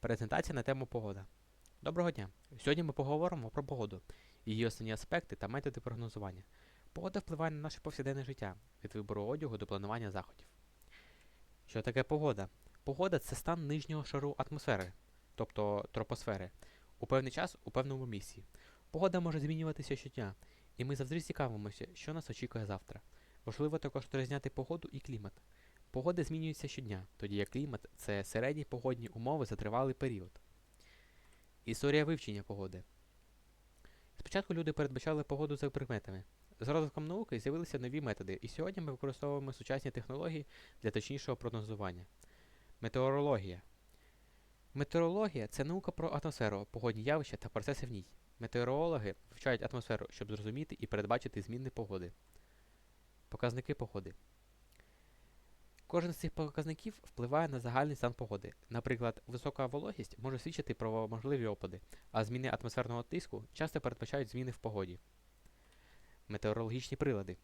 Презентація на тему погода. Доброго дня! Сьогодні ми поговоримо про погоду, її основні аспекти та методи прогнозування. Погода впливає на наше повсякденне життя від вибору одягу до планування заходів. Що таке погода? Погода це стан нижнього шару атмосфери, тобто тропосфери, у певний час у певному місці. Погода може змінюватися щодня, і ми завжди цікавимося, що нас очікує завтра. Важливо також розрізняти погоду і клімат. Погода змінюється щодня, тоді як клімат це середні погодні умови за тривалий період. Історія вивчення погоди. Спочатку люди передбачали погоду за прикметами. З розвитком науки з'явилися нові методи, і сьогодні ми використовуємо сучасні технології для точнішого прогнозування. Метеорологія. Метеорологія це наука про атмосферу, погодні явища та процеси в ній. Метеорологи вивчають атмосферу, щоб зрозуміти і передбачити зміни погоди. Показники погоди. Кожен з цих показників впливає на загальний стан погоди. Наприклад, висока вологість може свідчити про можливі опади, а зміни атмосферного тиску часто передбачають зміни в погоді. Метеорологічні прилади.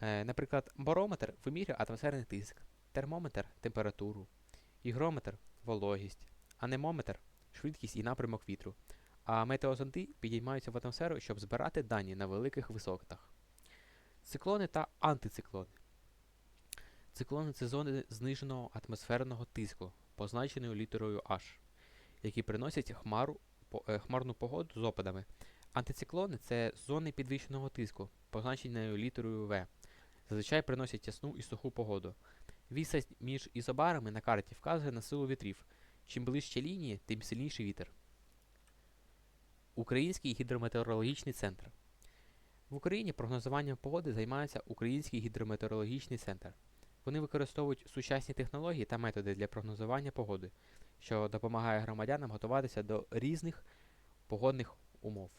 Е, наприклад, барометр вимірює атмосферний тиск, термометр температуру, ігрометр вологість, анемометр швидкість і напрямок вітру. А метеозонди підіймаються в атмосферу, щоб збирати дані на великих висотах. Циклони та антициклони. Циклони це зони зниженого атмосферного тиску, позначеною літерою H, які приносять хмару, е, хмарну погоду з опадами. Антициклони це зони підвищеного тиску, позначеною літерою В. Зазвичай приносять ясну і суху погоду. Відстань між ізобарами на карті вказує на силу вітрів. Чим ближче лінії, тим сильніший вітер. Український гідрометеорологічний центр. В Україні прогнозуванням погоди займається Український гідрометеорологічний центр. Вони використовують сучасні технології та методи для прогнозування погоди, що допомагає громадянам готуватися до різних погодних умов.